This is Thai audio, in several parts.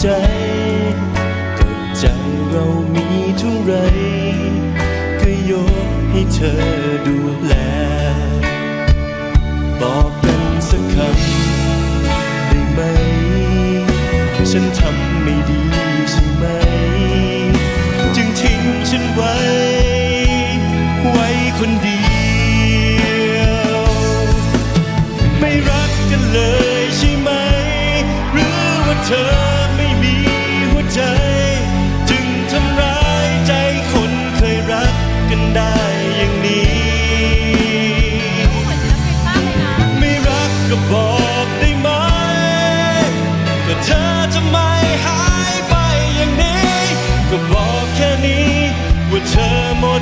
ใจก็ใจเรามีเท่าไรก็ยกให้เธอดูแล บอกกันสักคำได้ไหม ฉันทำไม่ดีใช่ไหม จึงทิ้งฉันไว้ ไว้คนเดียว ไม่รักกันเลยใช่ไหม หรือว่าเธอ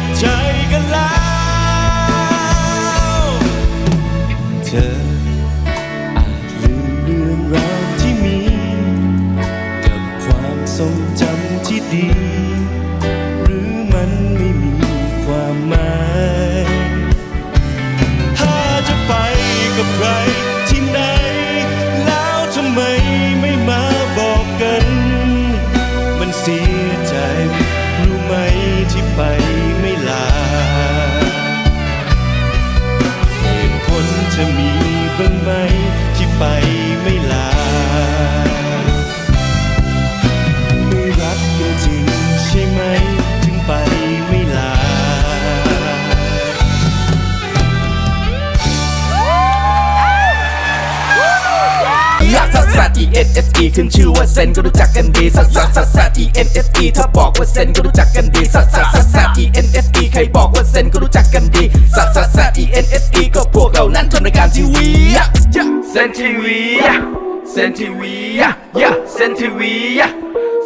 ดใจกันแล้ว เธออาจลืมเรื่องราวที่มี กับความทรงจำที่ดี หรือมันไม่มีความหมาย ถ้าจะไปกับใคร ผลเธอมีบ้างไหมที่ไปไม่ลาไม่รักกันจริงใช่ไหม ถึงไปไม่ลาลักซัสซัส E N S E ขึ้นชื่อว่าเซนก็รู้จักกันดีซัสซัสซัสซัส E N S E ถ้าบอกว่าเซนก็รู้จัก เรานั้นทำรายการทีวีเซนทีวีเซนทีวีเซนทีวี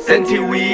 เซนทีวี